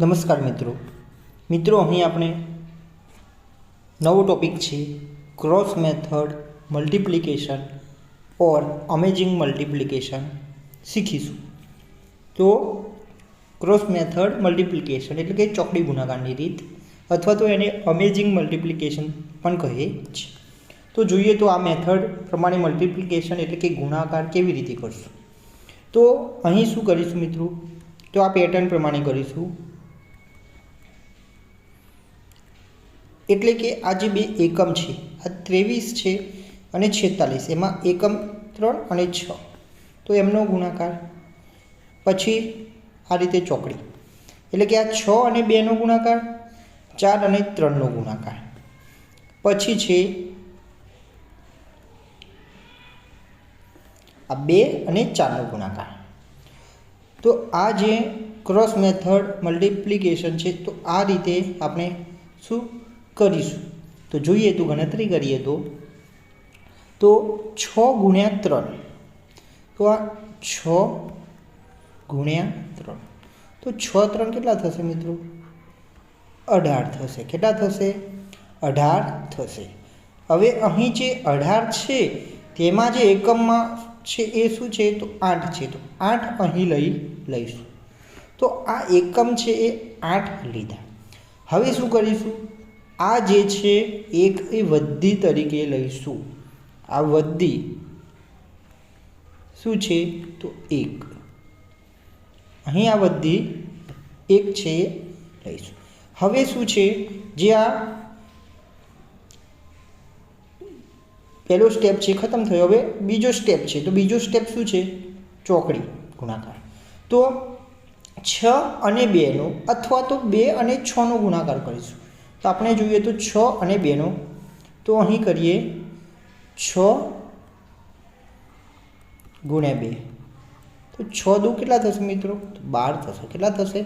નમસ્કાર મિત્રો. મિત્રો, અહીં આપણે નવો ટોપિક છે cross method multiplication or amazing multiplication શીખીશું. તો ક્રોસ મેથડ મલ્ટિપ્લિકેશન એટલે કે ચોકડી ગુણાકારની રીત અથવા તો એને અમેઝિંગ મલ્ટિપ્લિકેશન પણ કહે છે. તો જોઈએ તો આ મેથડ પ્રમાણે મલ્ટિપ્લિકેશન એટલે કે ગુણાકાર કેવી રીતે કરશું? તો અહીં શું કરીશું મિત્રો? તો આ પેટર્ન પ્રમાણે કરીશું. એટલે કે આ જે બે એકમ છે. આ ત્રેવીસ છે અને છેતાલીસ. એમાં એકમ ત્રણ અને છ. તો એમનો ગુણાકાર. પછી આ રીતે ચોકડી. એટલે કે આ છ અને બેનો ગુણાકાર, ચાર અને ત્રણનો ગુણાકાર. પછી છે આ બે અને ચારનો ગુણાકાર. તો આ જે ક્રોસ મેથડ મલ્ટિપ્લિકેશન છે, તો આ રીતે આપણે શું કરીશું. તો જોઈએ તો ગણતરી કરીએ તો. તો છ ગુણ્યા ત્રણ. તો આ છ ગુણ્યા ત્રણ. તો છ ત્રણ કેટલા થશે મિત્રો? અઢાર થશે. કેટલા થશે? અઢાર થશે. હવે અહીં જે અઢાર છે, તેમાં જે એકમમાં છે એ શું છે? તો આઠ છે. તો આઠ અહીં લઈ લઈશું. તો આ એકમ છે એ આઠ લીધા. હવે શું કરીશું? આ જે છે, એક એ વદ્ધી તરીકે લઈશું. આ વદ્ધી શું છે? તો એક. અહીં આ વદ્ધી એક છે, લઈશું. હવે શું છે? જે આ પહેલો સ્ટેપ છે, ખતમ થયો. હવે બીજો સ્ટેપ છે. તો બીજો સ્ટેપ શું છે? ચોકડી, ગુણાકાર. તો છ અને બેનો અથવા તો બે અને છનો ગુણાકાર કરીશું. તો આપણે જોઈએ તો છ અને બેનો. તો અહીં કરીએ છ ગુણ્યા બે. તો છ દુ કેટલા થશે મિત્રો? તો બાર થશે. કેટલા થશે?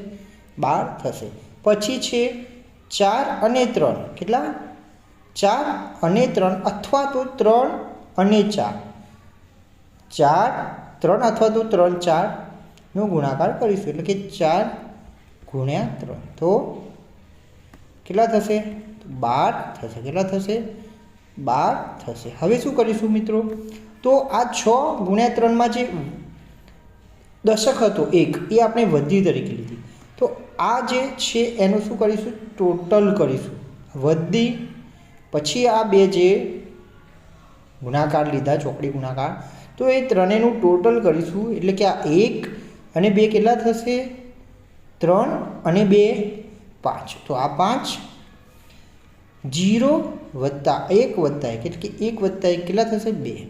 બાર થશે. પછી છે ચાર અને ત્રણ. કેટલા? ચાર અને ત્રણ અથવા તો ત્રણ અને ચાર. ચાર, ત્રણ અથવા તો ત્રણ ચારનો ગુણાકાર કરીશું. એટલે કે ચાર ગુણ્યા ત્રણ. તો કેટલા થશે? બાર થશે. કેટલા થશે? બાર થશે. હવે શું કરીશું મિત્રો? તો આ છ ગુણ્યા ત્રણમાં જે દશક હતો, એક, એ આપણે વધી તરીકે લીધી. તો આ જે છે, એનું શું કરીશું? ટોટલ કરીશું. વધી, પછી આ બે જે ગુણાકાર લીધા, ચોકડી ગુણાકાર, તો એ ત્રણેયનું ટોટલ કરીશું. એટલે કે આ એક અને બે કેટલા થશે? ત્રણ અને બે પાંચ. તો આ પાંચ જીરો વત્તા એક વત્તા એક, એટલે કે એક વત્તા એક કેટલા થશે? બે.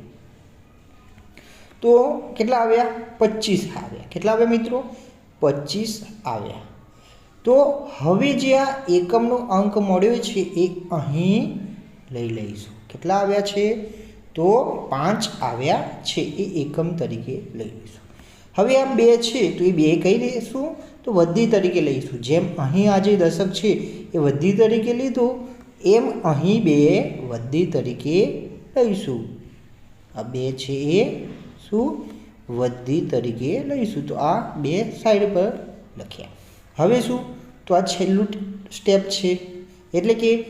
તો કેટલા આવ્યા? પચીસ આવ્યા. કેટલા આવ્યા મિત્રો? પચીસ આવ્યા. તો હવે જે આ એકમનો અંક મળ્યો છે એ અહીં લઈ લઈશું. કેટલા આવ્યા છે? તો પાંચ આવ્યા છે એ એકમ તરીકે લઈ લઈશું. હવે આ બે છે, તો એ બે કહી લઈશું તો વધી તરીકે લઈશું. જેમ અહીં આ જે દશક છે, એ વધી તરીકે લીધું, એમ અહીં બે વધી તરીકે લઈશું. આ બે છે એ શું? વધી તરીકે લઈશું. તો આ બે સાઈડ પર લખ્યા. હવે શું? તો આ છેલ્લું સ્ટેપ છે. એટલે કે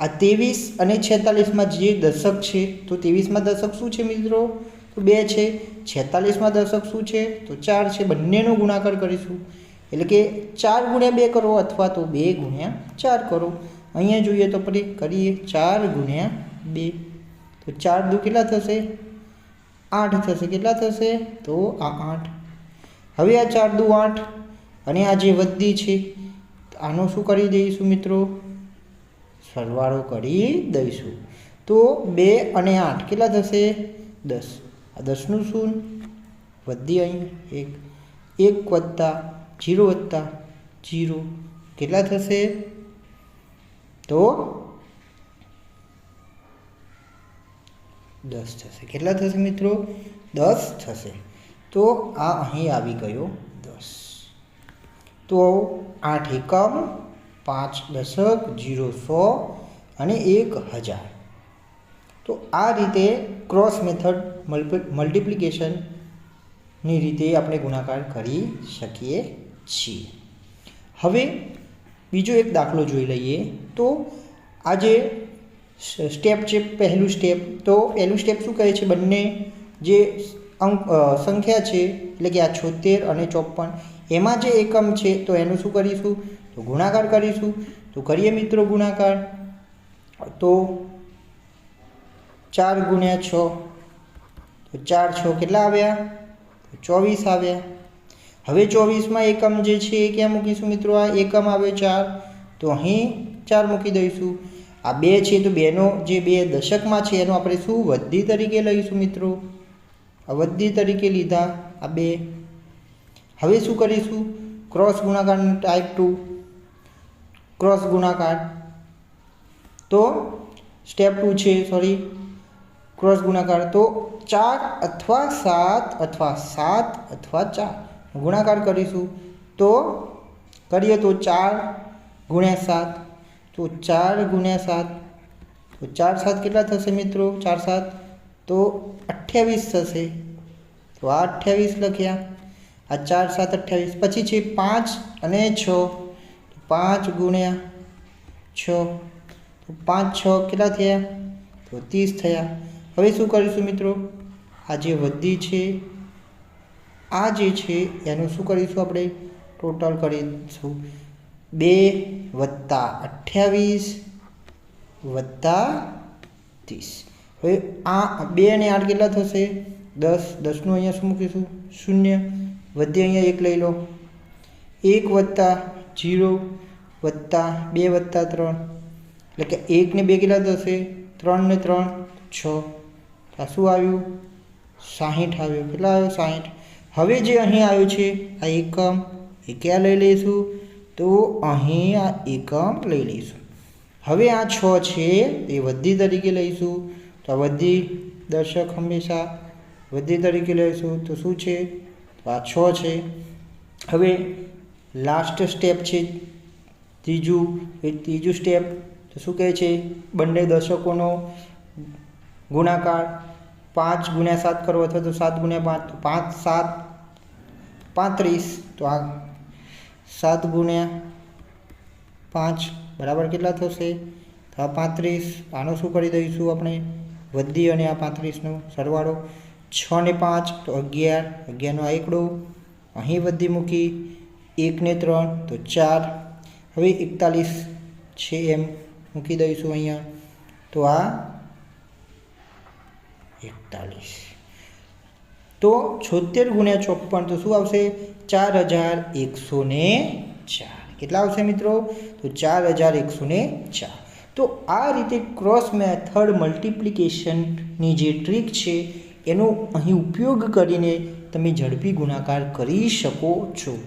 આ ત્રેવીસ અને છેતાલીસમાં જે દશક છે, તો ત્રેવીસમાં દશક શું છે મિત્રો? તો બે છે. છેતાલીસમાં દશક શું છે? તો ચાર છે. બંનેનો ગુણાકાર કરીશું. એટલે કે ચાર ગુણ્યા બે કરો અથવા તો બે ગુણ્યા ચાર કરો. અહીંયા જોઈએ તો પછી કરીએ ચાર ગુણ્યા બે. તો ચાર દુ કેટલા થશે? આઠ થશે. કેટલા થશે? તો આ આઠ. હવે આ ચાર દુ આઠ અને આ જે વધી છે, આનો શું કરી દઈશું મિત્રો? સરવાળો કરી દઈશું. તો બે અને આઠ કેટલા થશે? દસ. આ દસનું શું વધી અહીં એક. એક વત્તા જીરો વત્તા જીરો કેટલા થશે? તો દસ થશે. કેટલા થશે મિત્રો? દસ થશે. તો આ અહીં આવી ગયો દસ. તો આઠ એકમ, પાંચ દશક, જીરો સો અને એક હજાર. તો આ રીતે ક્રોસ મેથડ મલ્ટિપ્લિકેશનની રીતે આપણે ગુણાકાર કરી શકીએ છીએ. હવે બીજો એક દાખલો જોઈ લઈએ તો આ જે સ્ટેપ છે પહેલું સ્ટેપ તો પહેલું સ્ટેપ શું કહે છે? બંને જે અંક સંખ્યા છે, એટલે કે આ છોતેર અને ચોપન એમાં જે એકમ છે, તો એનું શું કરીશું? તો ગુણાકાર કરીશું. તો કરીએ મિત્રો ગુણાકાર. તો ચાર ગુણ્યા છ. તો ચાર, છ કેટલા આવ્યા? ચોવીસ આવ્યા. હવે ચોવીસમાં એકમ જે છે એ ક્યાં મૂકીશું મિત્રો? આ એકમ આવે ચાર. તો અહીં ચાર મૂકી દઈશું. આ બે છે તો બેનો જે બે દશકમાં છે એનો આપણે શું વધી તરીકે લઈશું મિત્રો? આ વધી તરીકે લીધા આ બે. હવે શું કરીશું? ક્રોસ ગુણાકાર ટાઈપ ટુ ક્રોસ ગુણાકાર. તો સ્ટેપ ટુ છે સોરી ક્રોસ ગુણાકાર. તો ચાર અથવા સાત અથવા સાત અથવા ચાર. ગુણાકાર કરીશું. તો કરીએ તો ચાર ગુણ્યા સાત. તો ચાર ગુણ્યા સાત. તો ચાર સાત કેટલા થશે મિત્રો? ચાર સાત. તો અઠ્યાવીસ થશે. તો આ અઠ્યાવીસ લખ્યા. આ ચાર સાત અઠ્યાવીસ. પછી છે પાંચ અને છ. તો પાંચ ગુણ્યા છ. તો પાંચ, છ કેટલા થયા? તો ત્રીસ થયા. હવે શું કરીશું મિત્રો? આ જે વધી છે આ જે છે, એનું શું કરીશું આપણે? ટોટલ કરીશું. બે વત્તા અઠ્યાવીસ વત્તા ત્રીસ. હવે આ બે અને આઠ કેટલા થશે? દસ. દસનું અહીંયા શું મૂકીશું? શૂન્ય. વધી અહીંયા એક લઈ લો. એક વત્તા જીરો વત્તા બે વત્તા ત્રણ. એટલે કે એકને બે કેટલા થશે? ત્રણ ને ત્રણ છ. શું આવ્યું? સાહીઠ આવ્યું. કેટલા આવ્યું? સાહીઠ. હવે જે અહીં આવ્યું છે, આ એકમ, એ ક્યાં લઈ લઈશું? તો અહીં આ એકમ લઈ લઈશું. હવે આ છ છે, એ વધી તરીકે લઈશું. તો આ વધી દર્શક હંમેશા વધી તરીકે લઈશું. તો શું છે? તો આ છ છે. હવે લાસ્ટ સ્ટેપ છે, ત્રીજું, એ ત્રીજું સ્ટેપ તો શું કહે છે? બંને દર્શકોનો ગુણાકાર પાંચ ગુણ્યા સાત કરો અથવા તો સાત ગુણ્યા પાંચ. પાંચ, સાત પાંત્રીસ, તો આ સાત ગુણ્યા પાંચ બરાબર કેટલા થશે? તો આ પાંત્રીસ, આનો શું કરી દઈશું આપણે? વધી અને આ પાંત્રીસનો સરવાળો છ ને પાંચ, તો અગિયાર, અગિયારનો આ અહીં વધી મૂકી એક ને ત્રણ, તો ચાર. હવે એકતાલીસ છે એમ મૂકી દઈશું અહીંયા, તો આ એકતાલીસ. તો છોતેર ગુણ્યા ચોપન તો શું આવશે? ચાર હજાર એકસો ને ચાર. કેટલા આવશે મિત્રો? તો ચાર હજાર એકસો ને ચાર. તો આ રીતે ક્રોસ મેથડ મલ્ટિપ્લિકેશનની જે ટ્રીક છે, એનો અહીં ઉપયોગ કરીને તમે ઝડપી ગુણાકાર કરી શકો છો.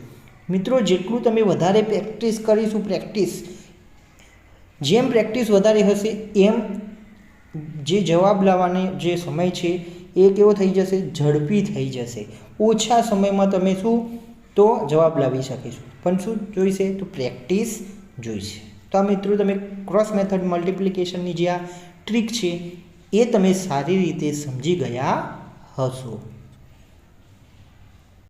મિત્રો, જેટલું તમે વધારે પ્રેક્ટિસ કરીશું પ્રેક્ટિસ જેમ પ્રેક્ટિસ વધારે હશે, એમ જે જવાબ લાવવાનો જે સમય છે એ કેવો થઈ જશે? ઝડપી થઈ જશે. ઓછા સમયમાં તમે શું? તો જવાબ લાવી શકીશું. પણ શું જોઈશે? તો પ્રેક્ટિસ જોઈશે. તો આ મિત્રો તમે ક્રોસ મેથડ મલ્ટિપ્લિકેશનની જે આ ટ્રીક છે, એ તમે સારી રીતે સમજી ગયા હશો.